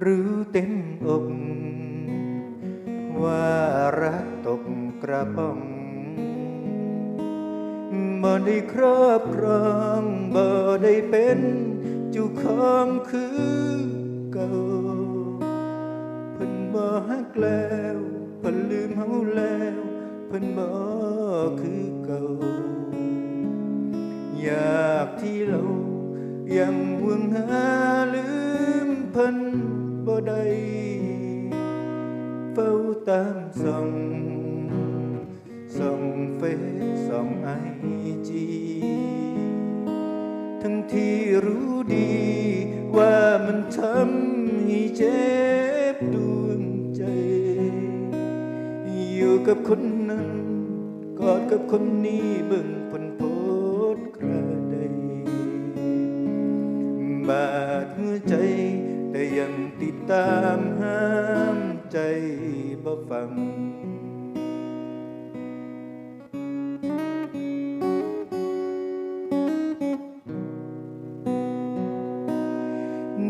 หรือเต็มอกว่ารักตกกระป๋องบ่ได้ครอบครองบ่ได้เป็นจุของคือเก่าเพิ่นบ่ฮักแล้วเพิ่นลืมเฮาแล้วเพิ่นบ่คือเก่าอยากที่เรายังหวงหาลืมเพิ่น บ่ได้เฝ้าตามส่องส่องเฟซส่องไอจีทั้งที่รู้ดีว่ามันทำให้เจ็บดวงใจ อยู่กับคนนั้น กอดกับคนนี้เบิ่งผลโพดกระไดบาดหัวใจ ยังติดตามห้ามใจบ่ฟัง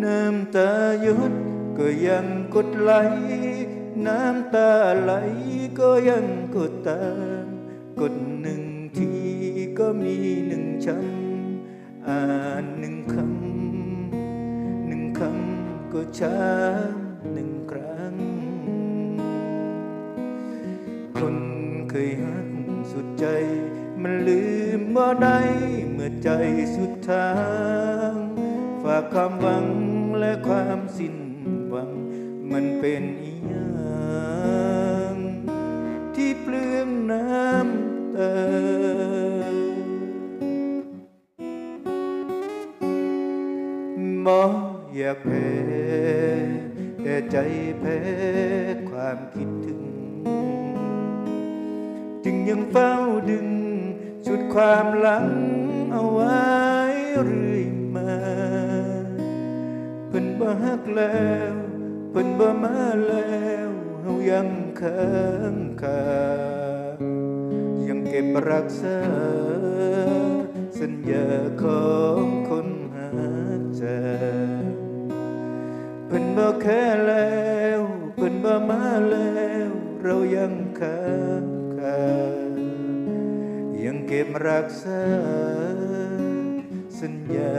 น้ำตาหยดก็ยังกดไหล น้ำตาไหลก็ยังกดตาม กดหนึ่งทีก็มีหนึ่งช้ำอ่านหนึ่งคำ ก็ช้ำหนึ่งครั้ง คนเคยหักสุดใจ มันลืมบ่ได้เมื่อใจสุดทาง ฝากความหวังและความสิ้นหวัง มันเป็นอีหยังที่เปลืองน้ำตาบ่อ อยากแพ้แต่ใจแพ้ความคิดถึง จึงยังเฝ้าดึงชุดความหลังเอาไว้เรื่อยมาเพิ่นบ่ฮักแล้วเพิ่นบ่มาแล้วเฮายังค้างคายังเก็บรักษาสัญญาขอ บ่แค่แล้วเพิ่นบ่มาแล้ว เรายังค้างคายังเก็บรักษาสัญญา